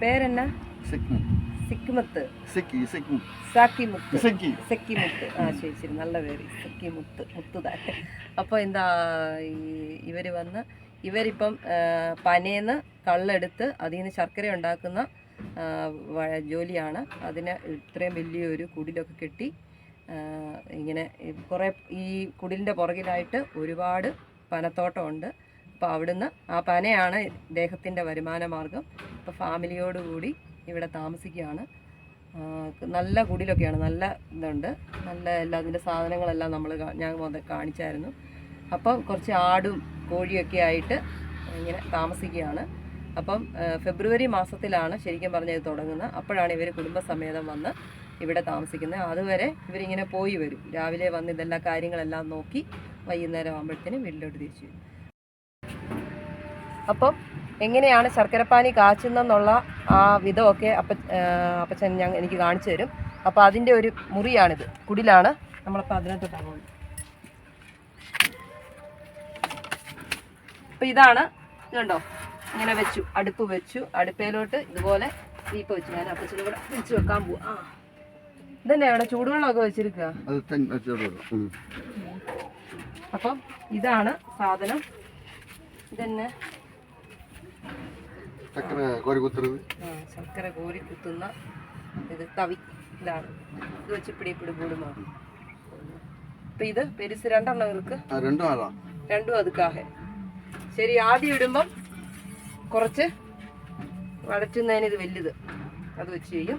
പേരെന്നാ? സിക്കി സിക്കുമത്ത് സിക്കി സിക്കി. സാക്കിമുത്ത്. സിക്കി. സെക്കിമുത്ത്. ആ ശരി ശരി. നല്ല പേര്. സക്കിമുത്ത്. മുത്തുതാൻ അപ്പോൾ എന്താ ഇവർ വന്ന് ഇവരിപ്പം പനേന്ന് കള്ളെടുത്ത് അതിൽ നിന്ന് ശർക്കര ഉണ്ടാക്കുന്ന ജോലിയാണ്. അതിന് ഇത്രയും വലിയൊരു കുടിലൊക്കെ കെട്ടി ഇങ്ങനെ കുറേ ഈ കുടിലിന്റെ പുറകിലായിട്ട് ഒരുപാട് പനത്തോട്ടമുണ്ട്. അപ്പോൾ അവിടുന്ന് ആ പനയാണ് ഇദ്ദേഹത്തിന്റെ വരുമാന മാർഗം അപ്പോൾ ഫാമിലിയോടുകൂടി ഇവിടെ താമസിക്കുകയാണ്. നല്ല കുടിലൊക്കെയാണ് നല്ല ഇതുണ്ട്. നല്ല എല്ലാ അതിന്റെ സാധനങ്ങളെല്ലാം നമ്മൾ ഞാൻ കാണിച്ചായിരുന്നു. അപ്പം കുറച്ച് ആടും കോഴിയൊക്കെ ആയിട്ട് ഇങ്ങനെ താമസിക്കുകയാണ്. അപ്പം ഫെബ്രുവരി മാസത്തിലാണ് ശരിക്കും പറഞ്ഞത് ഇത് തുടങ്ങുന്നത്. അപ്പോഴാണ് ഇവർ കുടുംബസമേതം വന്ന് ഇവിടെ താമസിക്കുന്നത്. അതുവരെ ഇവരിങ്ങനെ പോയി വരും. രാവിലെ വന്ന് ഇതെല്ലാ കാര്യങ്ങളെല്ലാം നോക്കി വൈകുന്നേരം ആകുമ്പോഴത്തേനും വീട്ടിലോട്ട് തിരിച്ചു വരും. അപ്പം എങ്ങനെയാണ് ശർക്കരപ്പാനി കാച്ചുന്നെന്നുള്ള ആ വിധമൊക്കെ അപ്പ അപ്പച്ചൻ ഞാൻ എനിക്ക് കാണിച്ചു തരും. അപ്പോൾ അതിന്റെ ഒരു മുറിയാണിത്. കുടിലാണ്. നമ്മളപ്പോൾ അതിനകത്തോട്ടാണ് പോകുന്നത്. അപ്പോൾ ഇതാണ്. ഇതുണ്ടോ? ഇങ്ങനെ വെച്ചു. അടുപ്പ് വെച്ചു. അടുപ്പയിലോട്ട് ഇതുപോലെ ദീപ വെച്ചു. ഞാൻ അപ്പച്ചൻ കൂടെ വെച്ച് വെക്കാൻ പോവാ. ആ. ഇതന്നെ അവിടെ ചൂടുവെള്ളമൊക്കെ വെച്ചിരിക്കുക. അപ്പം ഇതാണ് സാധനം. ഇതന്നെ. சக்கரை கோரி சக்கரை கோரி இது தவி இதான வச்சு இப்படி இப்படி போடுமா இப்போ இது பெருசு ரெண்டெண்ணம் இருக்கு ரெண்டும் அதான் ரெண்டும் ശരി ആദ്യം ഇടുമ്പം കുറച്ച് വടച്ചുന്നതിന് ഇത് വലുത്. അത് വെച്ച് ചെയ്യും.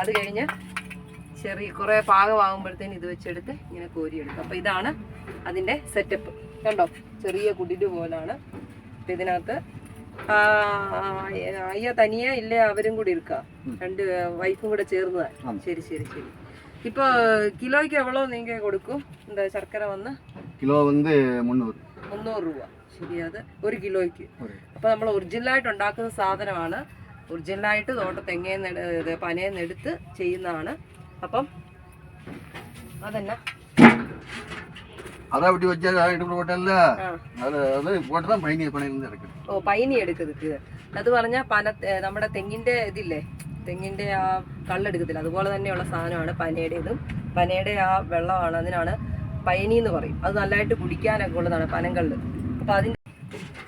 അത് കഴിഞ്ഞ് ചെറിയ കുറെ പാകമാകുമ്പോഴത്തേന് ഇത് വെച്ചെടുത്ത് ഇങ്ങനെ കോരിയെടുക്കും. അപ്പൊ ഇതാണ് അതിന്റെ സെറ്റപ്പ് കണ്ടോ? ചെറിയ കുടിൽ പോലാണ്. ഇതിനകത്ത് അയ്യ തനിയാ ഇല്ല അവരും കൂടി ഇരിക്ക. രണ്ട് വൈഫും കൂടെ ചേർന്നതാ. ശരി ശരി ശരി. ഇപ്പൊ കിലോയ്ക്ക് എവളോ നിങ്ങൾ കൊടുക്കും? എന്താ ശർക്കര വന്ന്? കിലോ വന്ന് മുന്നൂറ്. മുന്നൂറ് രൂപ. ശരിയത് ഒരു കിലോയ്ക്ക്. അപ്പോൾ നമ്മൾ ഒറിജിനലായിട്ട് ഉണ്ടാക്കുന്ന സാധനമാണ്. ഒറിജിനലായിട്ട് തോട്ട തെങ്ങേന്ന് പനയെന്നെടുത്ത് ചെയ്യുന്നതാണ്. അപ്പം അതന്നെ? அதை அப்படி வச்சா இடுப்பு போட்டல ആ அது அது போட்டு தான் பயணி பணியிலிருந்து இறக்குது ഓ പൈനി എടുക്കുന്നത് അത് പറഞ്ഞാൽ പന ഏ, നമ്മുടെ തെങ്ങിന്റെ ഇതില്ലേ തെങ്ങിന്റെ ആ കള്ളെടുക്കത്തില്ല അതുപോലെ തന്നെയുള്ള സാധനമാണ് പനയുടേതും പനയുടെ ആ വെള്ളമാണ് അതിനാണ് പൈനി എന്ന് പറയും അത് നല്ലതായിട്ട് കുടിക്കാനൊക്കെ ഉള്ളതാണ് പനങ്കള്ള് അപ്പൊ അതിന്റെ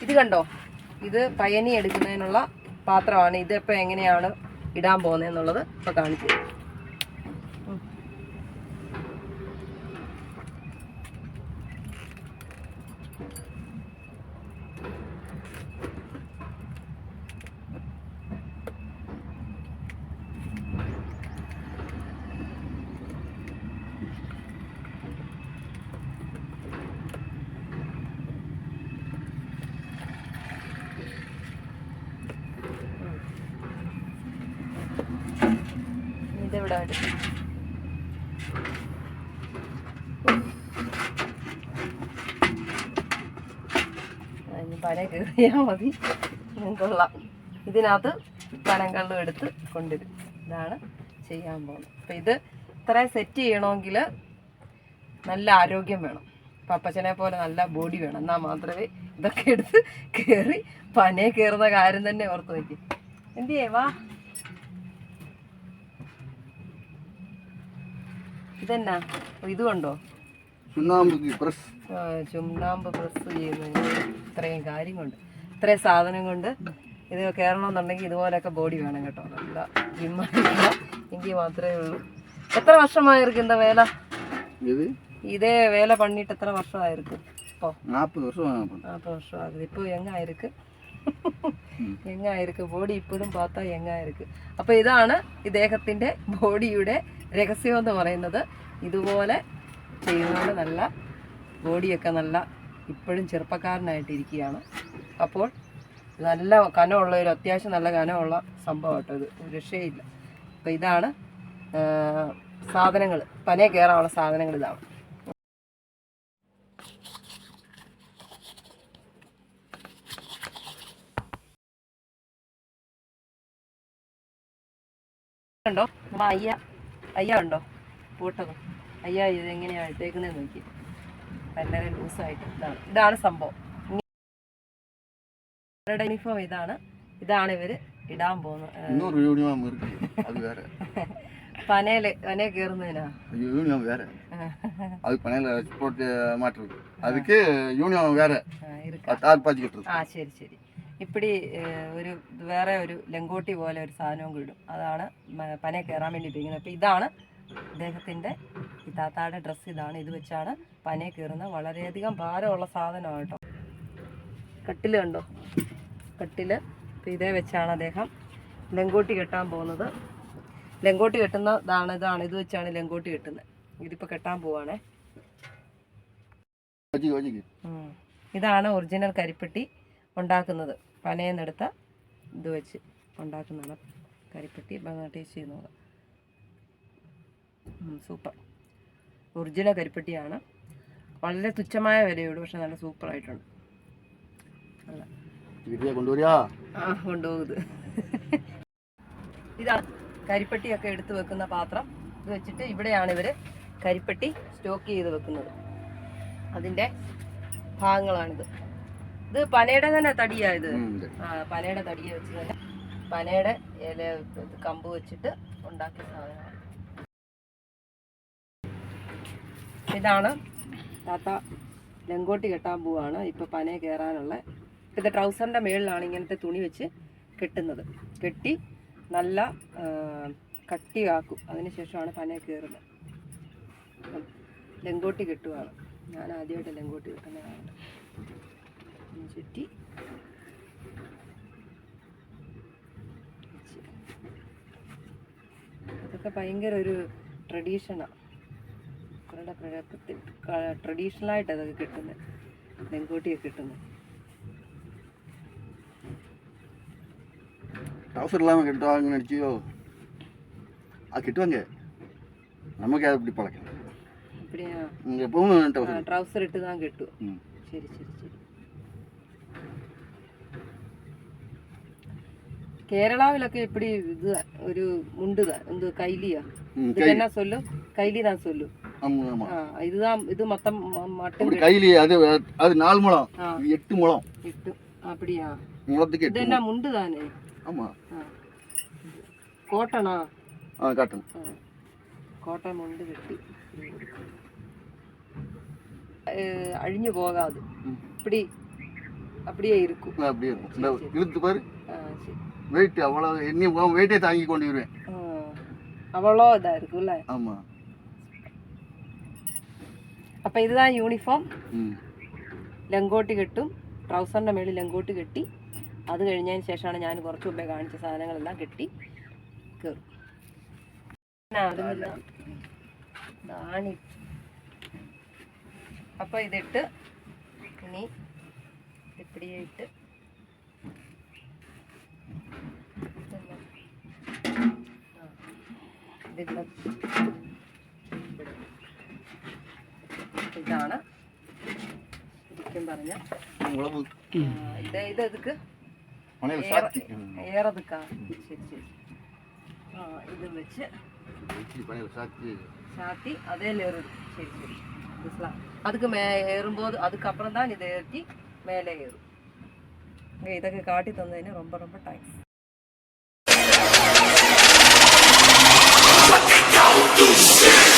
ഇത് കണ്ടോ ഇത് പയനി എടുക്കുന്നതിനുള്ള പാത്രമാണ് ഇതിപ്പോൾ എങ്ങനെയാണ് ഇടാൻ പോകുന്നതെന്നുള്ളത് ഇപ്പൊ കാണിച്ചു തരാം. അതിന് പന കയറിയാൽ മതി. കൊള്ളാം. ഇതിനകത്ത് പനങ്കള്ളും എടുത്ത് കൊണ്ടുവരും ഇതാണ് ചെയ്യാൻ പോകുന്നത്. അപ്പം ഇത് ഇത്രയും സെറ്റ് ചെയ്യണമെങ്കിൽ നല്ല ആരോഗ്യം വേണം. പപ്പച്ചനെ പോലെ നല്ല ബോഡി വേണം. എന്നാൽ മാത്രമേ ഇതൊക്കെ എടുത്ത് കയറി പനയെ കയറുന്ന കാര്യം തന്നെ ഓർത്ത് വയ്ക്കും എന്തിയേ? വാ. ഇതെന്നാ? ഇത് കൊണ്ടോ? ചുണ്ണാമ്പ് പ്രസ് ചെയ്യുന്ന ഇത്രയും കാര്യം കൊണ്ട് ഇത്രയും സാധനം കൊണ്ട് ഇത് കയറണമെന്നുണ്ടെങ്കിൽ ഇതുപോലൊക്കെ ബോഡി വേണം കേട്ടോ. നല്ല ജിമ്മില്ല എങ്കിൽ മാത്രമേ ഉള്ളൂ. എത്ര വർഷമായിരിക്കും എന്താ വേല? ഇതേ വേല പണിയിട്ട് എത്ര വർഷമായിരിക്കും? നാൽപ്പത് വർഷമാകും. ഇപ്പൊ എങ്ങായിരിക്കും? എങ്ങായിരിക്കും? ബോഡി ഇപ്പോഴും പാത്ത എങ്ങായിരിക്കും? അപ്പൊ ഇതാണ് ഇദ്ദേഹത്തിന്റെ ബോഡിയുടെ രഹസ്യം എന്ന് പറയുന്നത് ഇതുപോലെ ചെയ്യുന്നതുകൊണ്ട് നല്ല ബോഡിയൊക്കെ നല്ല ഇപ്പോഴും ചെറുപ്പക്കാരനായിട്ടിരിക്കുകയാണ്. അപ്പോൾ നല്ല കനമുള്ള ഒരു അത്യാവശ്യം നല്ല കനമുള്ള സംഭവം കേട്ടോ ഇത് രക്ഷയില്ല. അപ്പോൾ ഇതാണ് സാധനങ്ങൾ. പനയെ കയറാനുള്ള സാധനങ്ങൾ ഇതാണ്. ഉണ്ടോ? അയ്യ അയ്യ ഉണ്ടോ പൂട്ടത് അയ്യ ഇത് എങ്ങനെയാണ് ഇട്ടേക്കുന്നത് നോക്കി വളരെ ലൂസായിട്ട് ഇതാണ് ഇതാണ് സംഭവം ഇവരുടെ യൂണിഫോം ഇതാണ് ഇതാണ് ഇവർ ഇടാൻ പോകുന്നു ഏ, இன்னொரு யூனிஃபார்ம் இருக்கு அது வேற പനയില് പനയെ കയറുന്നതിനാ யூனிஃபார்ம் வேற அது பனையில போட்டு மாட்டுறது அதுக்கு யூனிஃபார்ம் வேற ആ, ഇരിക്ക. அது தார் பாய்ச்சி கட்டுறது ആ ശരി ശരി ഇപ്പിടി ഒരു വേറെ ഒരു ലങ്കോട്ടി പോലെ ഒരു സാധനവും കിടും അതാണ് പന കയറാൻ വേണ്ടി ഉപയോഗിക്കുന്നത് അപ്പോൾ ഇതാണ് അദ്ദേഹത്തിന്റെ ഈ താത്താടെ ഡ്രസ്സ് ഇതാണ്. ഇത് വെച്ചാണ് പന കയറുന്നത് വളരെയധികം ഭാരമുള്ള സാധനമാണ് കേട്ടോ. കട്ടിൽ കണ്ടോ? കട്ടിൽ. അപ്പോൾ ഇതേ വെച്ചാണ് അദ്ദേഹം ലങ്കോട്ടി കെട്ടാൻ പോകുന്നത്. ലങ്കോട്ടി കെട്ടുന്നതാണ് ഇതാണ് ഇത് വെച്ചാണ് ലങ്കോട്ടി കെട്ടുന്നത്. ഇതിപ്പോൾ കെട്ടാൻ പോവാണേ. ഇതാണ് ഒറിജിനൽ കരിപ്പെട്ടി ഉണ്ടാക്കുന്നത്. പനയെന്നെടുത്ത ഇത് വെച്ച് ഉണ്ടാക്കുന്നതാണ്. കരിപ്പെട്ടി ടേസ്റ്റ് ചെയ്യുന്നത്. സൂപ്പർ ഒറിജിനൽ കരിപ്പെട്ടിയാണ്. വളരെ തുച്ഛമായ വിലയുള്ളൂ പക്ഷെ നല്ല സൂപ്പർ ആയിട്ടുണ്ട്. ആ കൊണ്ടുപോകുന്നത്. ഇതാണ് കരിപ്പെട്ടിയൊക്കെ എടുത്ത് വെക്കുന്ന പാത്രം. ഇത് വെച്ചിട്ട് ഇവിടെയാണ് ഇവർ കരിപ്പെട്ടി സ്റ്റോക്ക് ചെയ്ത് വെക്കുന്നത്. അതിന്റെ ഭാഗങ്ങളാണിത്. ഇത് പനയുടെ തന്നെ തടിയാ ഇത്. ആ പനയുടെ തടിയ വെച്ച് തന്നെ പനയുടെ ഇല കമ്പ് വെച്ചിട്ട് ഉണ്ടാക്കിയ സാധനമാണ്. ഇതാണ് താത്ത ലെങ്കോട്ടി കെട്ടാൻ പോവാണ്. ഇപ്പൊ പനയെ കയറാനുള്ള ഇത് ട്രൗസറിന്റെ മേളിലാണ് ഇങ്ങനത്തെ തുണി വെച്ച് കെട്ടുന്നത്. കെട്ടി നല്ല കട്ടിയാക്കും. അതിനുശേഷമാണ് പന കയറുന്നത് ലെങ്കോട്ടി കെട്ടുവാണ്. ഞാൻ ആദ്യമായിട്ട് ലെങ്കോട്ടി കെട്ടുന്നതാണ്. ചുറ്റി വെച്ച്. ഇതൊക്കെ ഭയങ്കര ഒരു ട്രഡീഷനാണ് അവരുടെ ട്രഡീഷണലായിട്ട് അതൊക്കെ കിട്ടുന്നത് നെങ്കോട്ടിയൊക്കെ കിട്ടുന്നത് டவுசர் இல்லாமல் கட்டுவாங்கன்னு நினச்சியோ அது கட்டுவாங்க நமக்கு அது இப்படி பழக்கம் அப்படியா இங்கே எப்பவும் டவுசர் ട്രൗസർ ഇട്ട് താൻ കെട്ടു ம் ശരി ശരി കേരളാവിലൊക്കെ ഇപ്പടി ഇത് ഒരു മുണ്ട് தான் എന്ത് കൈലിയാ ம் இதுக்கு கை என்ன சொல்லு கைலி தான் சொல்லு ஆமாம் ஆமாம் ஆ இதுதான் இது மொத்தம் ம- மட்டும் அப்படி கையிலேயே அது அது நாலு முழம் ஆ. இது எட்டு முழம் இட்டு அப்படியா முழத்துக்கு இது எட்டு என்ன முண்டு தானே ஆமாம் ആ. കോട്ടണാ ஆ காட்டன் ആ. കോട്ടൺ മുണ്ട് കെട്ടി ഏ, അഴിഞ്ഞു പോകാതെ ம். இப்படி அப்படியே இருக்கும் அப்படியே இருக்கும் இந்த இழுத்து பாரு ஆ, சரி வெயிட் அவ்வளோ எண்ணி வெயிட்டே தாங்கி கொண்டு வருவேன் ஆ. அவ்வளோ இதாக இருக்குல்ல ஆமாம் അപ്പം இதுதான் യൂണിഫോം ம் ലങ്കോട്ടി കെട്ടും ട്രൗസറിൻ്റെ മേളിൽ ലങ്കോട്ടി കെട്ടി അത് കഴിഞ്ഞതിന് ശേഷമാണ് ഞാൻ കുറച്ച് മുമ്പേ കാണിച്ച സാധനങ്ങളെല്ലാം കെട്ടി കയറും ദാണി അപ്പോൾ ഇതിട്ട് ഇനി ഇപ്പിടിയെ ഇട്ടിട്ടുള്ളത് ഇതാണ്. ശരിക്കും പറഞ്ഞ. ഇത് ഇത് എതുക്ക് ഏറെതുക്കാ. ശരി ശരി. ആ ഇതും വെച്ച് சாத்தி அதே ஏறும் சரி சரி பிஸ்லாம் அதுக்கு மே ஏறும்போது அதுக்கப்புறம் தான் இது ஏற்றி மேலே ஏறும் இங்கே இതൊക്കെ കാട്ടി തന്നതിന് ரொம்ப ரொம்ப താങ്ക്സ് do céu.